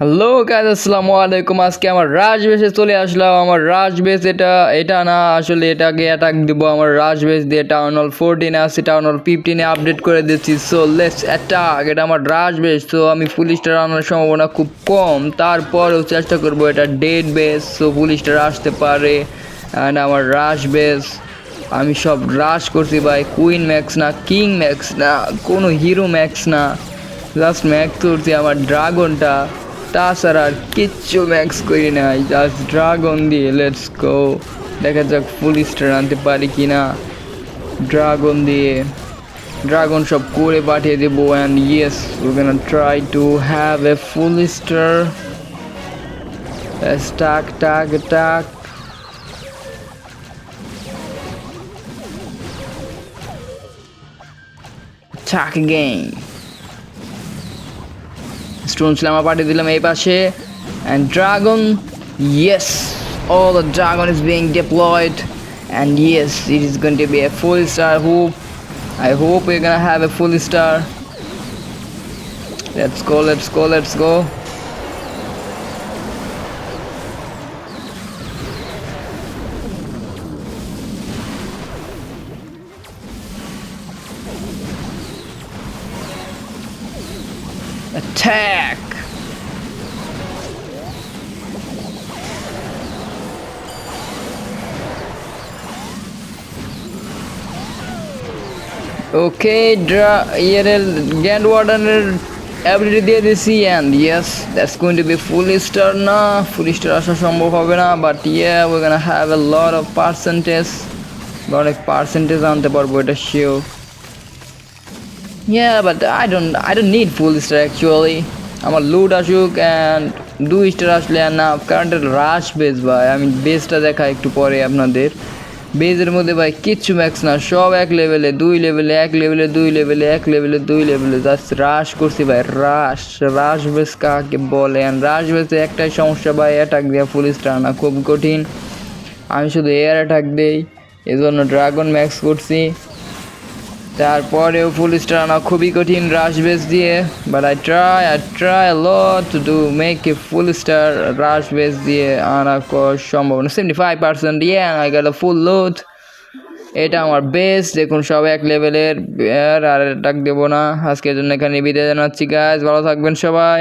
Hello guys আসসালামু আলাইকুম আজকে আমার রাজ বেসে চলে আসলাম। আমার রাজ বেস এটা এটা না, আসলে এটাকে অ্যাটাক দিব। আমার রাজ বেস দিয়ে টাউন হল ফোরটিনে আছে টাউন হল ফিফটিনে আপডেট করে দিচ্ছি। সো লেটস অ্যাটাক এটা আমার রাজ বেস তো আমি পুলিশটা আনার সম্ভাবনা খুব কম। তারপরেও চেষ্টা করব এটা ডেড বেস সো পুলিশটা আসতে পারে। অ্যান্ড আমার রাজ বেস আমি সব রাশ করছি ভাই। কুইন ম্যাক্স না কিং ম্যাক্স না, কোনো হিরো ম্যাক্স না। জাস্ট ম্যাক্স করছি আমার ড্রাগনটা তাছাড়া আর কিচ্ছু ম্যাক্স করি নাই জাস্ট ড্রাগন দিয়ে লেটস গো দেখা যাক ফুল স্টার আনতে পারি কি না ড্রাগন দিয়ে। ড্রাগন সব করে পাঠিয়ে দেবো and yes we can try to have a full star টাক টাক টাক টাক গেম স্টোন স্ল্যামার পাঠিয়ে দিলাম এই পাশে and dragon yes all the dragon is being deployed and yes it is going to be a full star hope i hope we're gonna have a full star let's go let's go let's go attack. Okay ড্রা ইয়ের grand ওয়ার্ডানের ability দিয়ে দিছি and yes that's going to be full star না full star আসা সম্ভব হবে না but yeah gonna have a lot of percentage অনেক পার্সেন্টেজ আনতে পারব এটা sure Yeah, but I don't I don't need full star actually. আমার লুট আসুক অ্যান্ড দুই স্টার আসলে আর না কারেন্টের রাশ বেস ভাই। আমি বেসটা দেখা একটু পরে আপনাদের। বেজের মধ্যে ভাই কিচ্ছু ম্যাক্স না সব এক লেভেলে দুই লেভেলে এক লেভেলে দুই লেভেলে এক লেভেলে দুই লেভেলে জাস্ট রাশ করছি ভাই রাশ রাশ বেস কাকে বলে? অ্যান্ড রাশ বেসে একটাই সমস্যা ভাই অ্যাটাক দেওয়া ফুল স্টার না খুব কঠিন। আমি শুধু এয়ার অ্যাটাক দেই এজন্য ড্রাগন ম্যাক্স করছি। তারপরেও ফুল স্টার আনা খুবই কঠিন রাশ বেস দিয়ে but I try I try law to do make a full star rush base দিয়ে আনা ক- সম্ভাবনা seventy five percent yeah I গেল ফুল লোথ এটা আমার বেস দেখুন সব এক লেভেলের আর ডাক দেবো না। আজকের জন্য এখানে বিদায় জানাচ্ছি গাছ ভালো থাকবেন সবাই।